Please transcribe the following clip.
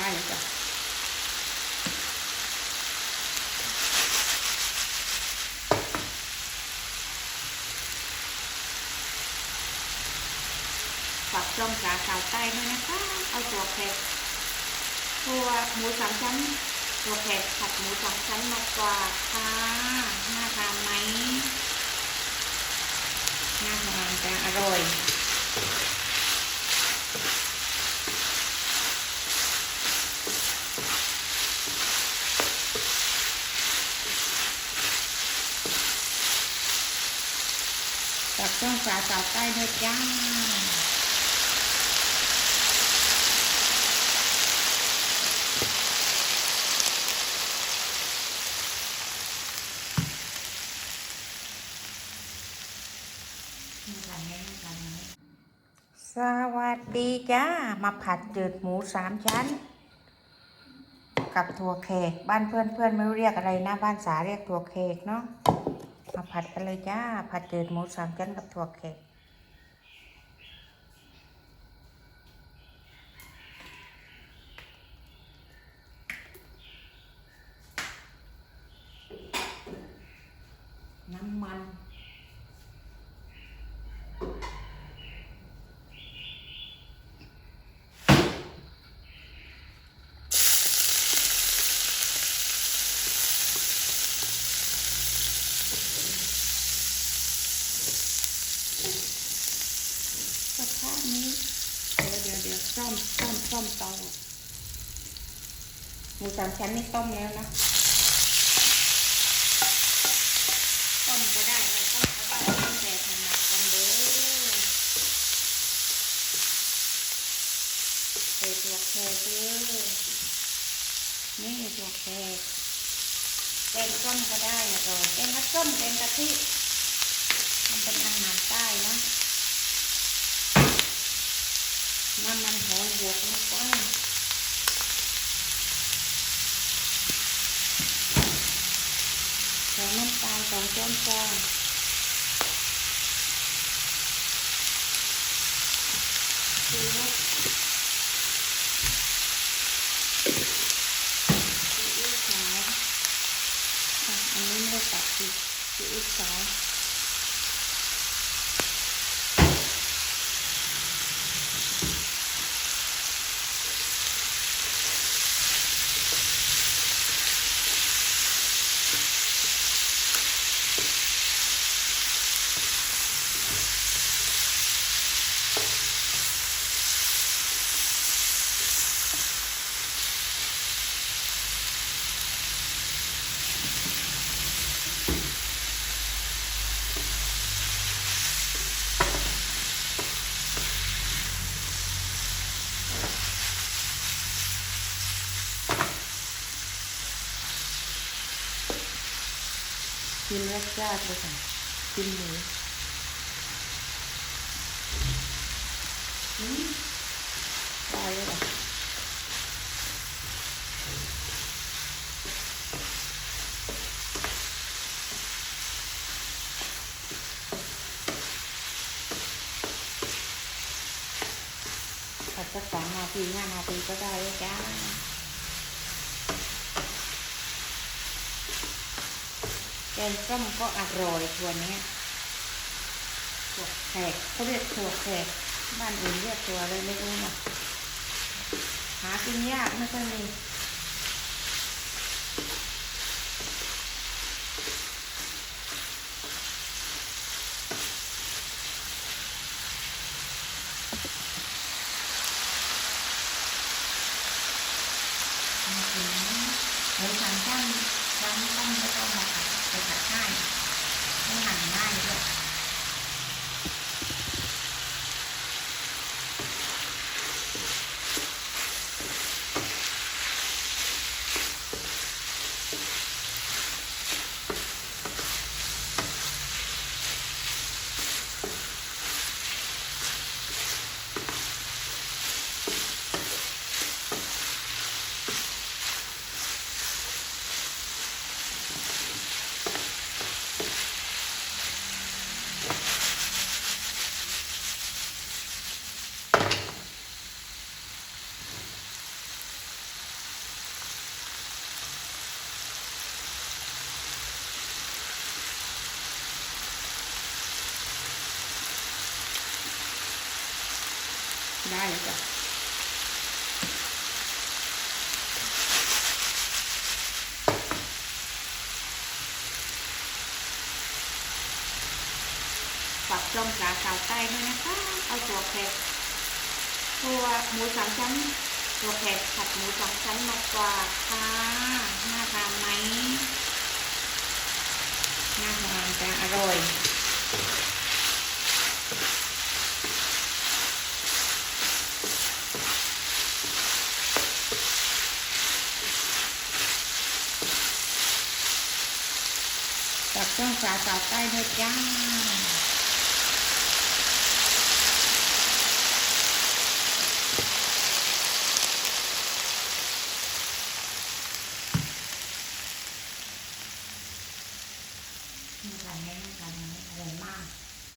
ได้แล้วจ้ะฝากช่องสาขาวใต้ด้วยนะคะ เอาตัวแขกตัวหมูสามชั้น ตัวแขกผัดหมูสามชั้นมากกว่าค่ะน่าทานไหมน่าทานจะอร่อย จากช่องสาสาวใต้ด้วยจ้าสวัสดีจ้า มาผัดจืดหมูสามชั้น กับถั่วแขกบ้านเพื่อนเพื่อนไม่เรียกอะไรนะ บ้านสาเรียกถั่วแขกเนาะ มาผัดกันเลยจ้า ผัดจืดหมูสามชั้นกับถั่วแขก น้ำมัน กระทะนี้ เดี๋ยวเดี๋ยวเดี๋ยวซ่อมซ่อมซ่อมเตา หมูสามชั้นนี่ต้มแล้วนะต้มก็ได้ไม่ต้มก็ได้ต้มแต่ถนัดกันเลยใส่ตัวแครเลยนี่ตัวแครแกงส้มก็ได้อร่อยแกงกะส้มแกงกะทิมันเป็นอาหารใต้นะน้ำมันหอยบวกลงไป ส่น้ำตาลสองช้อนชาซีอิ๊วซีอิ๊วขาวอันนี้ไม่ได้ตัดสิซีอิ๊วขาว กินรสชาติเลยค่ะกินหมูอืมตายเลยเหรอผัดสักสองนาทีห้านาทีก็ได้แล้วจ้า แกงส้มก็อร่อยตัวนี้ถั่วแขกเขาเรียกถั่วแขกบ้านอื่นเรียกตัวอะไรไม่รู้นะหากินยากไม่ค่อยมีมาถึงเดี๋ยวทางช่างร้านต้องไม่ต้องมา ไปตัดง่ายไม่หั่นง่ายด้วย ได้เลยจ้ะฝากช่องสาสาวใต้ด้วยนะคะ เอาตัวแขกตัวหมูสามชั้น ตัวแขกผัดหมูสามชั้นมากว่าค่ะน่าทานไหมน่าทานจ้ะอร่อย จากช่องสาสาวใต้ด้วยจ้า